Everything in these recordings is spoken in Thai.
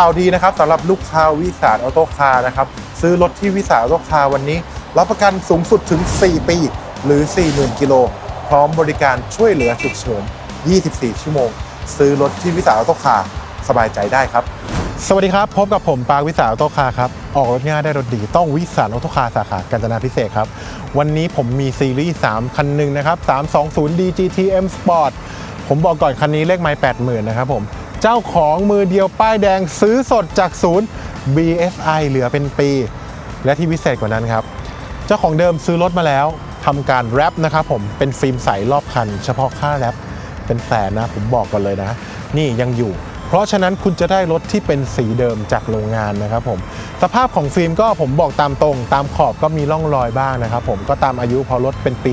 ข่าวดีนะครับสำหรับลูกค้าวิสาออโต้คาร์นะครับซื้อรถที่วิสาออโต้คาร์วันนี้ รับประกันสูงสุดถึง 4 ปี หรือ 40,000 กิโล พร้อมบริการช่วยเหลือฉุกเฉิน 24 ชั่วโมง ซื้อรถที่วิสาออโต้คาร์สบายใจได้ครับ สวัสดีครับ พบกับผมปาร์ควิสาออโต้คาร์ครับ ออกรถง่ายได้รถดีต้องวิสาออโต้คาร์สาขากาญจนาพิเศษครับ วันนี้ผมมีซีรีส์ 3 คันหนึ่งนะครับ 320 DGTM Sport ผมบอกก่อนคันนี้เลขไม้80,000 นะครับผม เจ้าของมือเดียวป้ายแดงซื้อสดจากศูนย์ BSI เหลือเป็นปี และที่พิเศษกว่านั้นครับ เจ้าของเดิมซื้อรถมาแล้วทำการแรปนะครับผมเป็นฟิล์มใสรอบคัน เฉพาะค่าแรปเป็นแสนนะผมบอกก่อนเลยนะ นี่ยังอยู่ เพราะฉะนั้นคุณจะได้รถที่เป็นสีเดิมจากโรงงานนะครับผมสภาพของฟิล์มก็ผมบอกตามตรง ตามขอบก็มีร่องรอยบ้างนะครับผมก็ตามอายุเพอรถเป็นปี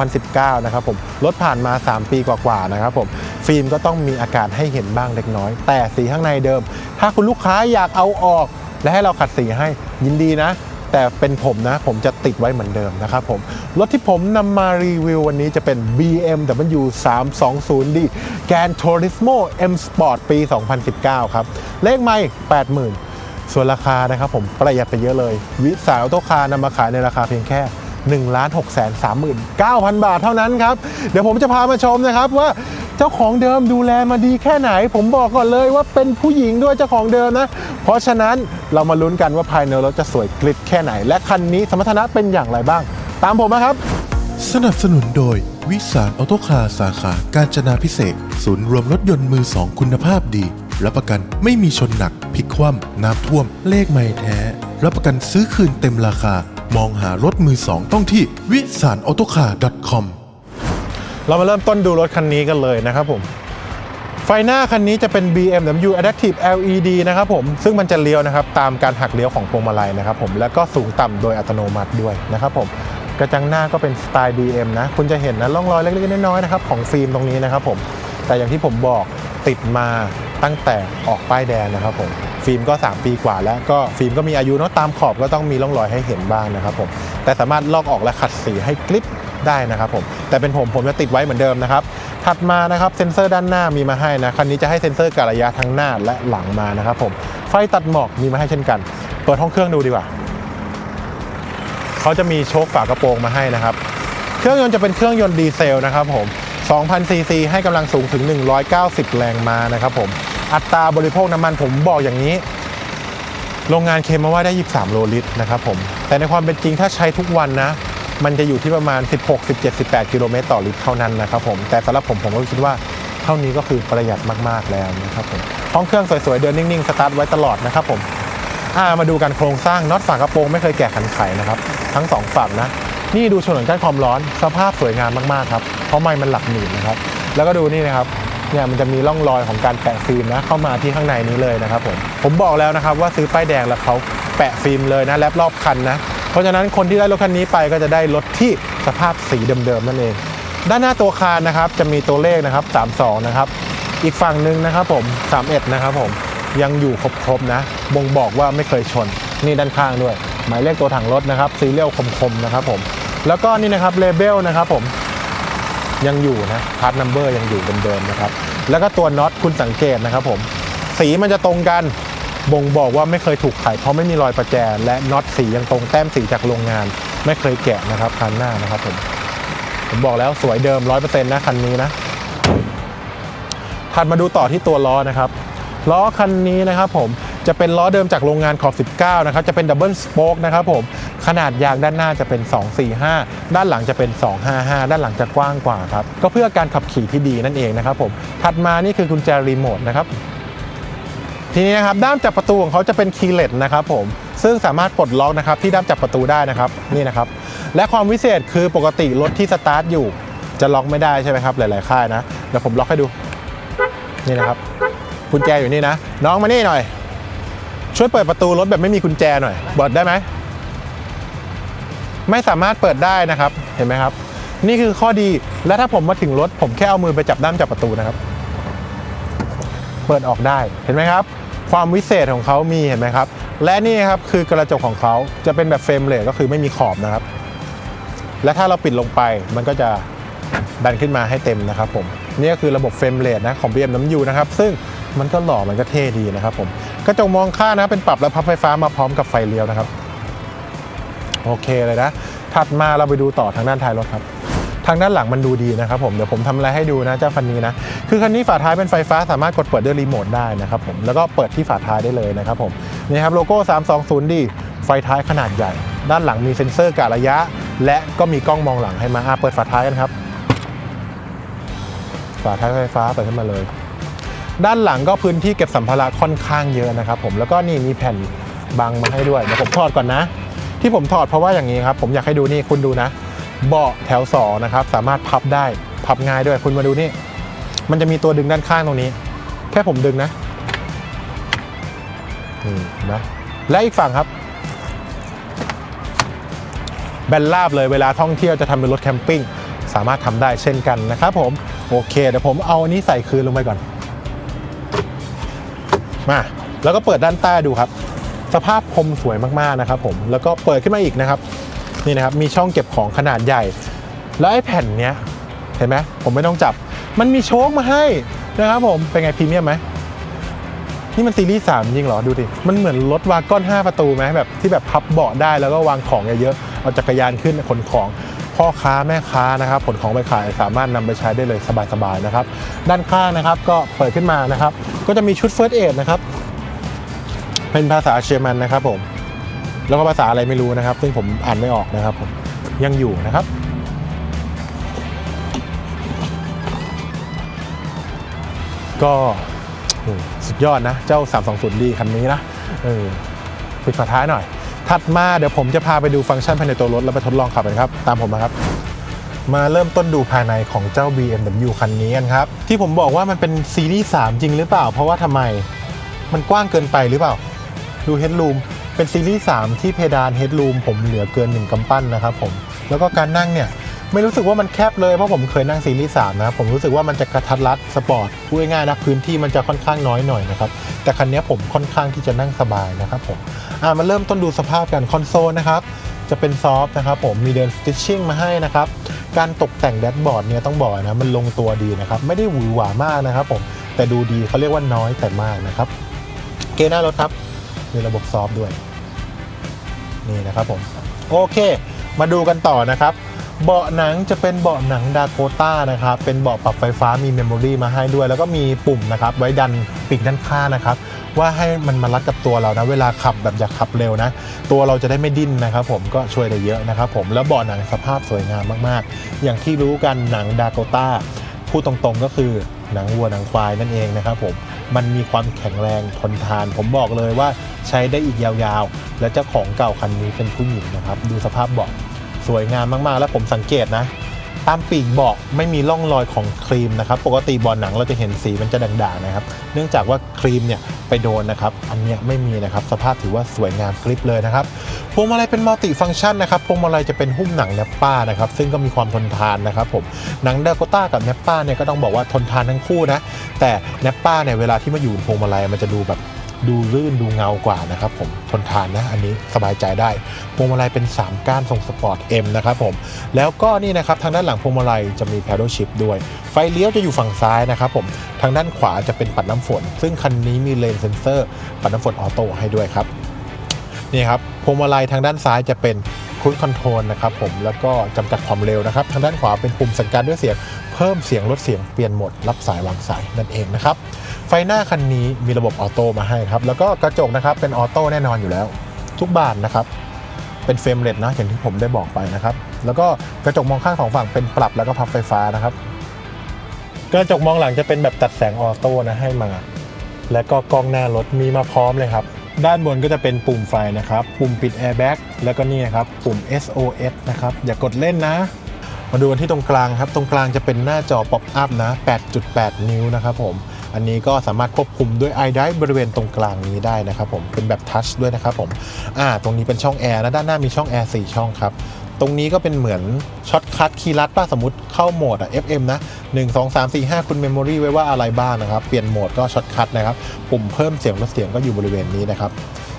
2019 นะครับผมรถผ่านมา 3 ปีกว่าๆนะครับผม ฟิล์มก็ต้องมีอาการให้เห็นบ้างเล็กน้อย แต่สีข้างในเดิม ถ้าคุณลูกค้าอยากเอาออก และให้เราขัดสีให้ยินดีนะ แต่เป็นผมนะ ผมจะติดไว้เหมือนเดิมนะครับผม รถที่ผมนำมารีวิววันนี้จะเป็น BMW 320D Gran Turismo M Sport ปี 2019 ครับ เลขไม่80,000ส่วนราคานะครับผมประหยัดไปเยอะเลย วิสาออโตคาร์นำมาขายในราคาเพียงแค่1 6 3 9 0 0 0 บาทเท่านั้นครับ เดี๋ยวผมจะพามาชมนะครับว่า เจ้าของเดิมดูแลมาดีแค่ไหน ผมบอกก่อนเลยว่าเป็นผู้หญิงด้วยเจ้าของเดิมนะ เพราะฉะนั้นเรามาลุ้นกันว่าภายในรถจะสวยกลิดแค่ไหน และคันนี้สมรรถนะเป็นอย่างไรบ้าง ตามผมนะครับ สนับสนุนโดยวิสารออโตคาสาขาการจนาพิเศษ ศูนย์รวมรถยนต์มือสองคุณภาพดีรับประกันไม่มีชนหนักพลิกคว่ำน้ำท่วม เลขไม่แท้ รับประกันซื้อคืนเต็มราคา มองหารถมือสองต้องที่วิสารออโตคา .com เรามาเริ่มต้นดูรถคันนี้กันเลยนะครับผม ไฟหน้าคันนี้จะเป็น BMW Adaptive LED นะครับผม ซึ่งมันจะเลี้ยวนะครับ ตามการหักเลี้ยวของพวงมาลัยนะครับผม แล้วก็สูงต่ำโดยอัตโนมัติด้วยนะครับผม กระจังหน้าก็เป็นสไตล์ BM นะ คุณจะเห็นนะร่องรอยเล็กๆน้อยๆนะครับของฟิล์มตรงนี้นะครับผม แต่อย่างที่ผมบอกติดมาตั้งแต่ออกป้ายแดงนะครับผมฟิล์มก็ 3 ปีกว่าแล้วก็ฟิล์มก็มีอายุเนาะตามขอบก็ต้องมีร่องรอยให้เห็นบ้างนะครับผมแต่สามารถลอกออกและขัดสีให้กริป ได้นะครับผมแต่เป็นผมผมจะติดไว้เหมือนเดิมนะครับถัดมานะครับเซ็นเซอร์ด้านหน้ามีมาให้นะคันนี้จะให้เซ็นเซอร์กะระยะทั้งหน้าและหลังมานะครับผมไฟตัดหมอกมีมาให้เช่นกัน เปิดห้องเครื่องดูดีกว่าเขาจะมีโชคฝากระโปรงมาให้นะครับ เครื่องยนต์จะเป็นเครื่องยนต์ดีเซลนะครับผม2,000ซีซีให้กำลังสูงถึง 190 แรงม้านะครับผมอัตราบริโภคน้ำมันผมบอกอย่างนี้ โรงงานเคลมมาว่าได้ 23 โลลิตรนะครับผมแต่ในความเป็นจริงถ้าใช้ทุกวันนะ มันจะอยู่ที่ประมาณ 16 17 18 กิโลเมตรต่อลิตรเท่านั้นนะครับผมแต่สำหรับผมผมก็คิดว่าเท่านี้ก็คือประหยัดมากๆแล้วนะครับผมห้องเครื่องสวยๆเดินนิ่งๆสตาร์ทไว้ตลอดนะครับผมามาดูกันโครงสร้างน็อตฝากระโปรงไม่เคยแกะขันไขนะครับทั้งสองฝั่งนะนี่ดูฉนวนกั้นความร้อนสภาพสวยงามมากๆครับเพราะไม้มันหลักหมื่นนะครับแล้วก็ดูนี่นะครับเนี่ยมันจะมีร่องรอยของการแปะฟิล์มนะเข้ามาที่ข้างในนี้เลยนะครับผมผมบอกแล้วนะครับว่าซื้อป้ายแดงแล้วเขาแปะฟิล์มเลยนะแลบรอบคันนะ เพราะฉะนั้นคนที่ได้รถคันนี้ไปก็จะได้รถที่สภาพสีเดิมๆนั่นเอง ด้านหน้าตัวคานนะครับจะมีตัวเลขนะครับ 32 นะครับ อีกฝั่งหนึ่งนะครับผม 31 นะครับผมยังอยู่ครบๆนะ บ่งบอกว่าไม่เคยชน นี่ด้านข้างด้วย หมายเลขตัวถังรถนะครับซีเรียลคมๆนะครับผม แล้วก็นี่นะครับเลเบลนะครับผมยังอยู่นะพาร์ทนัมเบอร์ยังอยู่เดิมๆนะครับ แล้วก็ตัวน็อตคุณสังเกตนะครับผม สีมันจะตรงกัน บ่งบอกว่าไม่เคยถูกไขเพราะไม่มีรอยประแจ และน็อตสียังตรงแต้มสีจากโรงงาน ไม่เคยแกะนะครับคันหน้านะครับผมผมบอกแล้วสวยเดิม 100%นะคันนี้นะถัดมาดูต่อที่ตัวล้อนะครับล้อคันนี้นะครับผมจะเป็นล้อเดิมจากโรงงานขอบ 19 นะครับ จะเป็นดับเบิลสโป๊กนะครับผม ขนาดยางด้านหน้าจะเป็น 245 ด้านหลังจะเป็น 255 ด้านหลังจะกว้างกว่าครับ ก็เพื่อการขับขี่ที่ดีนั่นเองนะครับผม ถัดมานี่คือกุญแจรีโมทนะครับ ทีนี้นะครับด้ามจับประตูของเขาจะเป็นคีย์เลสนะครับผมซึ่งสามารถปลดล็อกนะครับที่ด้ามจับประตูได้นะครับนี่นะครับ และความวิเศษคือปกติรถที่สตาร์ทอยู่ จะล็อกไม่ได้ใช่ไหมครับหลาย ๆ ค่ายนะเดี๋ยวผมล็อกให้ดู นี่นะครับกุญแจอยู่นี่นะ น้องมานี่หน่อย ช่วยเปิดประตูรถแบบไม่มีกุญแจหน่อยเปิดได้ไหมไม่สามารถเปิดได้นะครับเห็นไหมครับ นี่คือข้อดีและถ้าผมมาถึงรถ ผมแค่เอามือไปจับด้ามจับประตูนะครับ เปิดออกได้เห็นไหมครับ ความวิเศษของเขามีเห็นไหมครับ และนี่ครับคือกระจกของเขาจะเป็นแบบเฟรมเลสก็คือไม่มีขอบนะครับ และถ้าเราปิดลงไปมันก็จะดันขึ้นมาให้เต็มนะครับผมนี่ก็คือระบบเฟรมเลสนะของ BMW นะครับ ซึ่งมันก็หล่อมันก็เท่ดีนะครับผมกระจกมองข้างนะเป็นปรับและพับไฟฟ้ามาพร้อมกับไฟเลี้ยวนะครับ โอเคเลยนะ ถัดมาเราไปดูต่อทางด้านท้ายรถครับ ทางด้านหลังมันดูดีนะครับผมเดี๋ยวผมทำอะไรให้ดูนะเจ้าคันนี้นะคือคันนี้ฝาท้ายเป็นไฟฟ้าสามารถกดเปิดด้วยรีโมทได้นะครับผมแล้วก็เปิดที่ฝาท้ายได้เลยนะครับผมนี่ครับโลโก้ 320D ไฟท้ายขนาดใหญ่ ด้านหลังมีเซ็นเซอร์กะระยะ และก็มีกล้องมองหลังให้มาอะเปิดฝาท้ายกันครับฝาท้ายไฟฟ้าเปิดขึ้นมาเลย ด้านหลังก็พื้นที่เก็บสัมภาระค่อนข้างเยอะนะครับผมแล้วก็นี่มีแผ่นบังมาให้ด้วยเดี๋ยวผมถอดก่อนนะ ที่ผมถอดเพราะว่าอย่างนี้ครับ ผมอยากให้ดูนี่คุณดูนะ เบาะแถวสอนะครับสามารถพับได้พับง่ายด้วยคุณมาดูนี่ มันจะมีตัวดึงด้านข้างตรงนี้ แค่ผมดึงนะนี่เห็นะและอีกฝั่งครับแบนราบเลยเวลาท่องเที่ยวจะทำเป็นรถแคมปิ้งสามารถทำได้เช่นกันนะครับผมโอเคเดี๋ยวผมเอาอันนี้ใส่คืนลงไปก่อนมาแล้วก็เปิดด้านใต้ดูครับ สภาพคมสวยมากๆนะครับผมแล้วก็เปิดขึ้นมาอีกนะครับ นี่นะครับมีช่องเก็บของขนาดใหญ่ แล้วไอ้แผ่นเนี้ยเห็นไหมผมไม่ต้องจับ มันมีโชคมาให้นะครับผมเป็นไงพรีเมียมไหมนี่มันซีรีส์3จริงเหรอ ดูดิ มันเหมือนรถวากอน5 ประตูไหมแบบที่แบบพับเบาะได้แล้วก็วางของเยอะๆเอาจักรยานขึ้นขนของพ่อค้าแม่ค้านะครับขนของไปขายสามารถนำไปใช้ได้เลยสบายๆนะครับ ด้านข้างนะครับก็เปิดขึ้นมานะครับ ก็จะมีชุดเฟิร์สเอดนะครับ เป็นภาษาเชอรมันนะครับผม แล้วก็ภาษาอะไรไม่รู้นะครับ ซึ่งผมอ่านไม่ออกนะครับผมยังอยู่นะครับ ก็สุดยอดนะ เจ้า 320D คันนี้นะเออปิดฝาท้ายหน่อย ถัดมาเดี๋ยวผมจะพาไปดูฟังก์ชันภายในตัวรถ แล้วไปทดลองขับกันครับ ตามผมมาครับมาเริ่มต้นดูภายในของเจ้า BMW คันนี้กันครับ ที่ผมบอกว่ามันเป็นซีรีส์3จริงหรือเปล่า เพราะว่าทำไม มันกว้างเกินไปหรือเปล่า ดูเฮด o ูม เป็นซีรีส์3ที่เพดานเฮด o ูมผมเหลือเกิน 1กำปั้นนะครับผม แล้วก็การนั่งเนี่ยไม่รู้สึกว่ามันแคบเลยเพราะผมเคยนั่งซีรีส์3นะครับผมรู้สึกว่ามันจะกระทัดรัดสปอร์ตพูดง่ายๆนะพื้นที่มันจะค่อนข้างน้อยหน่อยนะครับแต่คันนี้ผมค่อนข้างที่จะนั่งสบายนะครับผมอ่ามาเริ่มต้นดูสภาพกันคอนโซลนะครับจะเป็นซอฟต์นะครับผมมีเดินสติชชิ่งมาให้นะครับการตกแต่งแดชบอร์ดเนี่ยต้องบอกนะมันลงตัวดีนะครับไม่ได้หวือหวามากนะครับผมแต่ดูดีเขาเรียกว่าน้อยแต่มากนะครับเกยร์หน้ารถครับ มีระบบซอฟด้วย นี่นะครับผม โอเค มาดูกันต่อนะครับ เบาะหนังจะเป็นเบาะหนังดาโกต้านะครับ เป็นเบาะปรับไฟฟ้ามีเมมโมรีมาให้ด้วย แล้วก็มีปุ่มนะครับ ไว้ดันปีกด้านข้างนะครับ ว่าให้มันมารัดกับตัวเรานะ เวลาขับแบบอยากขับเร็วนะ ตัวเราจะได้ไม่ดิ้นนะครับผม ก็ช่วยได้เยอะนะครับผม แล้วเบาะหนังสภาพสวยงามมากๆ อย่างที่รู้กันหนังดาโกต้าพูดตรงๆก็คือหนังวัวหนังควายนั่นเองนะครับผม มันมีความแข็งแรงทนทาน ผมบอกเลยว่าใช้ได้อีกยาวๆ และเจ้าของเก่าคันนี้เป็นผู้หญิงนะครับ ดูสภาพเบาะสวยงามมากๆ และผมสังเกตนะ ตามปีกเบาะไม่มีร่องรอยของครีมนะครับ ปกติบาะหนังเราจะเห็นสีมันจะด่างๆนะครับ เนื่องจากว่าครีมเนี่ยไปโดนนะครับ อันเนี้ยไม่มีนะครับ สภาพถือว่าสวยงามกริบเลยนะครับ พวงมาลัยเป็นมัลติฟังก์ชันนะครับ พวงมาลัยจะเป็นหุ้มหนังเนปป้านะครับ ซึ่งก็มีความทนทานนะครับผม หนังดโกต้ากับเนปป้าเนี่ยก็ต้องบอกว่าทนทานทั้งคู่นะ แต่เนปป้าเนี่ยเวลาที่มาอยู่พวงมาลัยมันจะดูแบบ ดูลื่นดูเงากว่านะครับผมทนทานนะอันนี้สบายใจได้พวงมาลัยเป็น 3 ก้านทรงสปอร์ต M นะครับผมแล้วก็นี่นะครับทางด้านหลังพวงมาลัยจะมี paddle shift ด้วย ไฟเลี้ยวจะอยู่ฝั่งซ้ายนะครับผมทางด้านขวาจะเป็นปัดน้ำฝน ซึ่งคันนี้มีเลนเซนเซอร์ปัดน้ำฝนออโต้ให้ด้วยครับนี่ครับพวงมาลัยทางด้านซ้ายจะเป็น ค u ู e คอนโทรลนะครับผมแล้วก็จำกัดความเร็วนะครับ ทางด้านขวาเป็นปุ่มสั่งการด้วยเสียง เพิ่มเสียงลดเสียงเปลี่ยนโหมดรับสายวางสายนั่นเองนะครับ ไฟหน้าคันนี้มีระบบออโต้มาให้ครับแล้วก็กระจกนะครับเป็นออโต้แน่นอนอยู่แล้ว ทุกบานนะครับเป็นเฟรมเลสนะอย่างที่ผมได้บอกไปนะครับ แล้วก็กระจกมองข้างสองฝั่งเป็นปรับแล้วก็พับไฟฟ้านะครับกระจกมองหลังจะเป็นแบบตัดแสงออโต้นะให้มา และก็กล้องหน้ารถมีมาพร้อมเลยครับ ด้านบนก็จะเป็นปุ่มไฟนะครับ ปุ่มปิดแอร์แบ็กแล้วก็นี่ครับ ปุ่ม SOS นะครับ อย่ากดเล่นนะ มาดูกันที่ตรงกลางครับ ตรงกลางจะเป็นหน้าจอป๊อปอัพนะ 8.8 นิ้วนะครับผม อันนี้ก็สามารถควบคุมด้วย i d r i v e บริเวณตรงกลางนี้ได้นะครับผม เป็นแบบทัชด้วยนะครับผม อ่า ตรงนี้เป็นช่องแอร์นะ ด้านหน้ามีช่องแอร์4ช่องครับ ตรงนี้ก็เป็นเหมือนช็อตคัทคีย์ลัดป้าสมมติเข้าโหมดอะ FM นะ 1 2 3 4 5 คุณเมมโมรีไว้ว่าอะไรบ้างนะครับ เปลี่ยนโหมดก็ช็อตคัทนะครับ ปุ่มเพิ่มเสียงลดเสียงก็อยู่บริเวณนี้นะครับ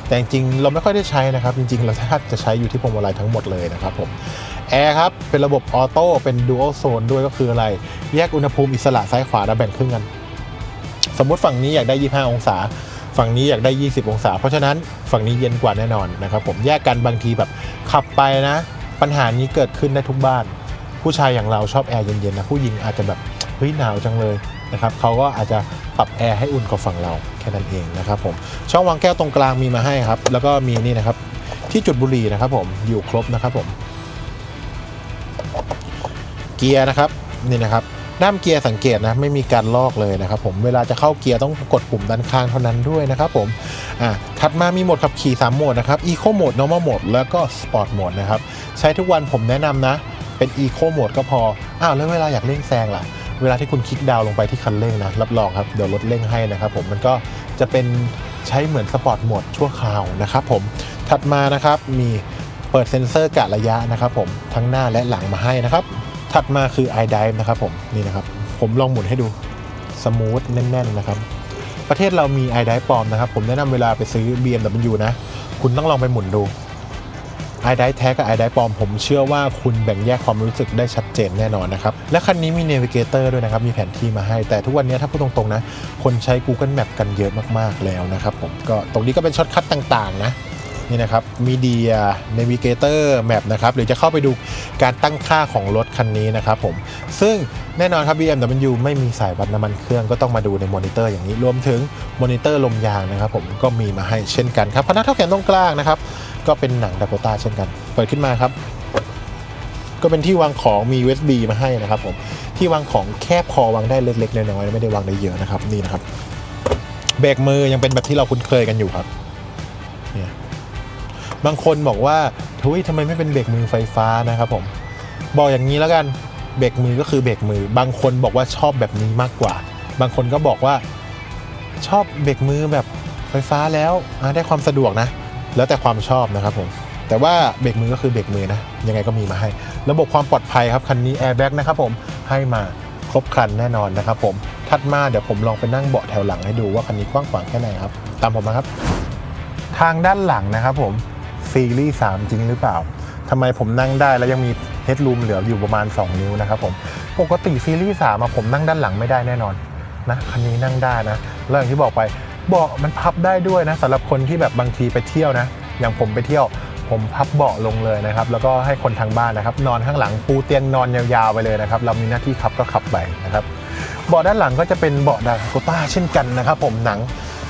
แต่จริงเราไม่ค่อยได้ใช้นะครับ จริง ๆ เราแทบจะใช้อยู่ที่พวงมาลัยทั้งหมดเลยนะครับผมแอร์ครับ เป็นระบบออโต้เป็นดูอัลโซนด้วยก็คืออะไร แยกอุณหภูมิอิสระซ้ายขวาแล้วแบ่งครึ่งกัน สมมุติฝั่งนี้อยากได้ 25 องศา ฝั่งนี้อยากได้ 20 องศา เพราะฉะนั้นฝั่งนี้เย็นกว่าแน่นอนนะครับผมแยกกันบางทีแบบขับไปนะ ปัญหานี้เกิดขึ้นได้ทุกบ้าน ผู้ชายอย่างเราชอบแอร์เย็นๆนะผู้หญิงอาจจะแบบเฮ้ยหนาวจังเลยนะครับเขาก็อาจจะปรับแอร์ให้อุ่นกว่าฝั่งเราแค่นั้นเองนะครับผมช่องวางแก้วตรงกลางมีมาให้ครับ แล้วก็มีนี่นะครับที่จุดบุหรี่นะครับผมอยู่ครบนะครับผม เกียร์นะครับนี่นะครับ ด้ามเกียร์สังเกตนะไม่มีการลอกเลยนะครับผมเวลาจะเข้าเกียร์ต้องกดปุ่มด้านข้างเท่านั้นด้วยนะครับผมอ่าถัดมามีโหมดขับขี่ 3 โหมดนะครับ Eco Mode Normal Mode แล้วก็ Sport Mode นะครับใช้ทุกวันผมแนะนำนะ เป็น Eco Mode ก็พออ้าวแล้วเวลาอยากเร่งแซงล่ะเวลาที่คุณคลิกดาวน์ลงไปที่คันเร่งนะรับรองครับเดี๋ยวรถเร่งให้นะครับผมมันก็จะเป็นใช้เหมือนสปอร์ตโหมดชั่วคราวนะครับผมถัดมานะครับมีเปิดเซ็นเซอร์กะระยะนะครับผมทั้งหน้าและหลังมาให้นะครับ ถัดมาคือ iDrive นะครับผมนี่นะครับ ผมลองหมุนให้ดูสมูทแน่นๆนะครับ ประเทศเรามี iDrive ปลอมนะครับ ผมแนะนำเวลาไปซื้อ BMW นะ คุณต้องลองไปหมุนดู iDrive แท้กับ iDrive ปลอม ผมเชื่อว่าคุณแบ่งแยกความรู้สึกได้ชัดเจนแน่นอนนะครับ และคันนี้มี Navigator ด้วยนะครับ มีแผนที่มาให้ แต่ทุกวันนี้ถ้าพูดตรงๆนะ คนใช้ Google Map กันเยอะมากๆแล้วนะครับผมก็ตรงนี้ก็เป็นช็อตคัทต่างๆนะ นี่นะครับ Media Navigator Map นะครับหรือจะเข้าไปดูการตั้งค่าของรถคันนี้นะครับผมซึ่งแน่นอนครับ BMW ไม่มีสายวัดน้ำมันเครื่องก็ต้องมาดูในมอนิเตอร์อย่างนี้รวมถึงมอนิเตอร์ลมยางนะครับผมก็มีมาให้เช่นกันครับพนักเท่าแขนตรงกลางนะครับก็เป็นหนังด a โกต้าเช่นกัน เปิดขึ้นมาครับ ก็เป็นที่วางของมี USB มาให้นะครับผมที่วางของแค่พอวางได้เล็กๆน้อยๆไม่ได้วางได้เยอะนะครับนี่นะครับเบรกมือยังเป็นแบบที่เราคุ้นเคยกันอยู่ครับ บางคนบอกว่าทุยทำไมไม่เป็นเบรกมือไฟฟ้านะครับผม บอกอย่างนี้แล้วกันเบรกมือก็คือเบรกมือ บางคนบอกว่าชอบแบบนี้มากกว่า บางคนก็บอกว่าชอบเบรกมือแบบไฟฟ้าแล้วได้ความสะดวกนะ แล้วแต่ความชอบนะครับผมแต่ว่าเบรกมือก็คือเบรกมือนะ ยังไงก็มีมาให้ ระบบความปลอดภัยครับคันนี้แอร์แบ็กนะครับผมให้มาครบครันแน่นอนนะครับผมถัดมาเดี๋ยวผมลองไปนั่งเบาะแถวหลังให้ดูว่าคันนี้กว้างขวางแค่ไหนครับ ตามผมมาครับ ทางด้านหลังนะครับผม ซีรีส์3จริงหรือเปล่าทำไมผมนั่งได้แล้วยังมีเฮด o ูมเหลืออยู่ประมาณ 2 นิ้วนะครับผมปกติซีรีส์3อะผมนั่งด้านหลังไม่ได้แน่นอนนะคันนี้นั่งได้นะแล้วอย่างที่บอกไปเบาะมันพับได้ด้วยนะสำหรับคนที่แบบบางทีไปเที่ยวนะ อย่างผมไปเที่ยวผมพับเบาะลงเลยนะครับ แล้วก็ให้คนทางบ้านนะครับ นอนข้างหลังปูเตียงนอนยาวๆไปเลยนะครับ เรามีหน้าที่ขับก็ขับไปนะครับเบาะด้านหลังก็จะเป็นเบาะดาโกต้าเช่นกันนะครับ ผมหนัง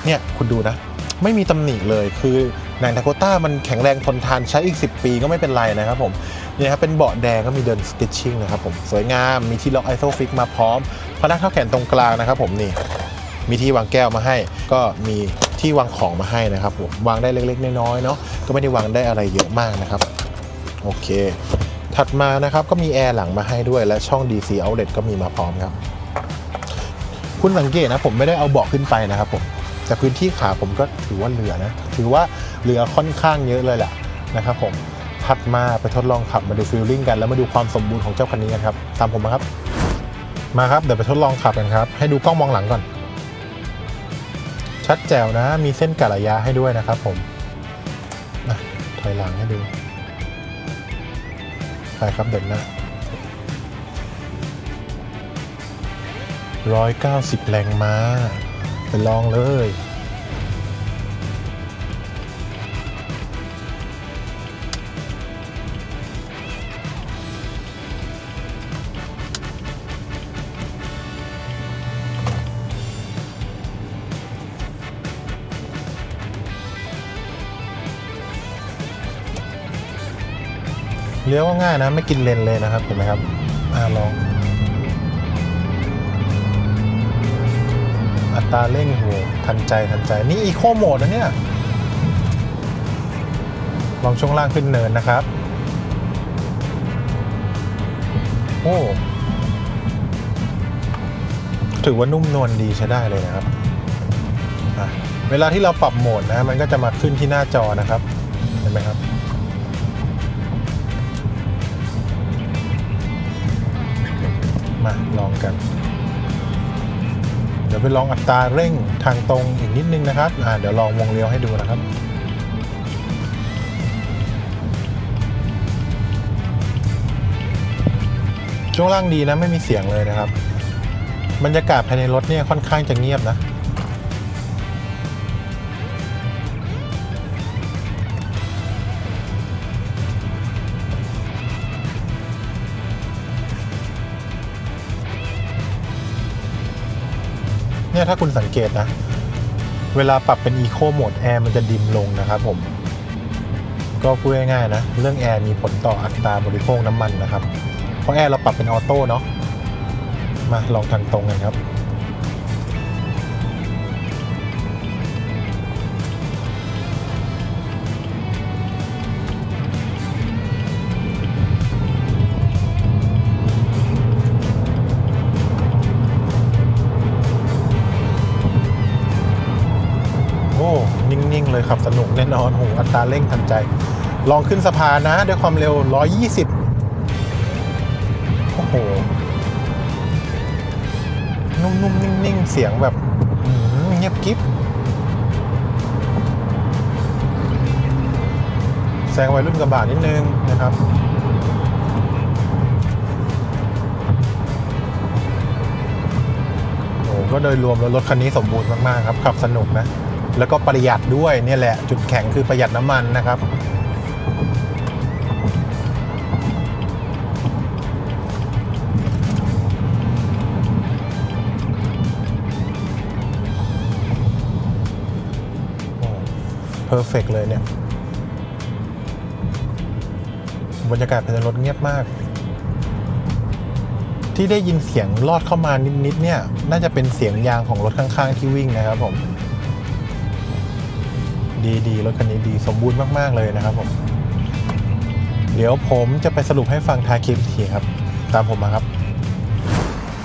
เนี่ยคุณดูนะ ไม่มีตำหนิเลยคือ หนังดาโกต้ามันแข็งแรงทนทานใช้อีก 10 ปีก็ไม่เป็นไรนะครับผมเนี่ยครับเป็นเบาะแดงก็มีเดินสติชชิ่งนะครับผมสวยงามมีที่ล็อกไอโซฟิกมาพร้อมพนักเท้าแขนตรงกลางนะครับผมนี่มีที่วางแก้วมาให้ ก็มีที่วางของมาให้นะครับผมวางได้เล็กๆ น้อยๆเนาะก็ไม่ได้วางได้อะไรเยอะมากนะครับโอเค ถัดมานะครับก็มีแอร์หลังมาให้ด้วยและช่อง DC outlet ก็มีมาพร้อมครับ คุณสังเกตนะผมไม่ได้เอาเบาะขึ้นไปนะครับผม แต่พื้นที่ขาผมก็ถือว่าเหลือนะ ถือว่าเหลือค่อนข้างเยอะเลยแหละนะครับผมถัดมาไปทดลองขับมาดูฟิลลิ่งกันแล้วมาดูความสมบูรณ์ของเจ้าคันนี้กันครับ ตามผมมาครับ มาครับเดี๋ยวไปทดลองขับกันครับ ให้ดูกล้องมองหลังก่อน ชัดแจ๋วนะ มีเส้นกะระยะให้ด้วยนะครับผมถอยหลังให้ดูไปครับเดินหน้า190 แรงม้า ไปลองเลยเลี้ยวง่ายนะ ไม่กินเลนเลยนะครับเห็นไหมครับ อ่าลอง ตราเร่งโหทันใจทันใจนี่อีโคโหมดนะเนี่ย ลองช่วงล่างขึ้นเนินนะครับ โอ้ถือว่านุ่มนวลดีใช้ได้เลยนะครับ เวลาที่เราปรับโหมดนะมันก็จะมาขึ้นที่หน้าจอนะครับ เห็นไหมครับ มาลองกัน ดี๋ยวไปลองอัตราเร่งทางตรงอีกนิดนึงนะครับอ่าเดี๋ยวลองวงเลี้ยวให้ดูนะครับช่วงล่างดีนะไม่มีเสียงเลยนะครับ บรรยากาศภายในรถเนี่ยค่อนข้างจะเงียบนะ เนี่ยถ้าคุณสังเกตนะ เวลาปรับเป็น Eco Mode แอร์มันจะดิมลงนะครับผม ก็พูดง่ายๆนะ เรื่องแอร์มีผลต่ออัตราบริโภคน้ำมันนะครับ เพราะแอร์เราปรับเป็นออโต้เนาะมาลองทางตรงกันครับ เลยขับสนุกแน่นอนโหอัตราเร่งทันใจ ลองขึ้นสะพานนะ ด้วยความเร็ว 120 โอ้โห นุ่มๆ นิ่ง ๆ เสียงแบบเงียบกิ๊บแซงวัยรุ่นกระบะนิดนึงนะครับโอ้ก็โดยรวมแล้วรถคันนี้สมบูรณ์มาก ๆ ครับ ขับสนุกนะ แล้วก็ประหยัดด้วยเนี่ยแหละจุดแข็งคือประหยัดน้ำมันนะครับ เพอร์เฟกเลยเนี่ย บรรยากาศภายในรถเงียบมากที่ได้ยินเสียงลอดเข้ามานิดๆเนี่ย น่าจะเป็นเสียงยางของรถข้างๆที่วิ่งนะครับผม ดีดีรถคันนี้ดีสมบูรณ์มาก ๆ เลยนะครับผมเดี๋ยวผมจะไปสรุปให้ฟังท้ายคลิปทีครับ ตามผมมาครับ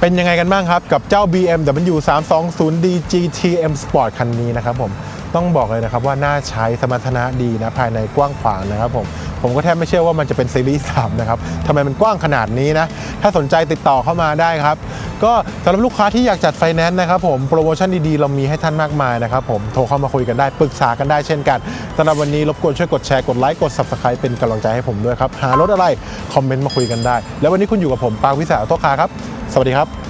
เป็นยังไงกันบ้างครับ กับเจ้า BMW 320D GTM Sport คันนี้นะครับผมต้องบอกเลยนะครับว่าน่าใช้สมรรถนะดีนะภายในกว้างขวางนะครับผม ผมก็แทบไม่เชื่อว่ามันจะเป็นซีรีส์3นะครับทำไมมันกว้างขนาดนี้นะ ถ้าสนใจติดต่อเข้ามาได้ครับ ก็สำหรับลูกค้าที่อยากจัดไฟแนนซ์นะครับผมโปรโมชั่นดีๆ เรามีให้ท่านมากมายนะครับผมโทรเข้ามาคุยกันได้ปรึกษากันได้เช่นกันสำหรับวันนี้รบกวนช่วยกดแชร์กดไลค์กด Subscribe เป็นกำลังใจให้ผมด้วยครับหารถอะไรคอมเมนต์มาคุยกันได้ แล้ววันนี้คุณอยู่กับผมปางวิสาโตคาครับ สวัสดีครับ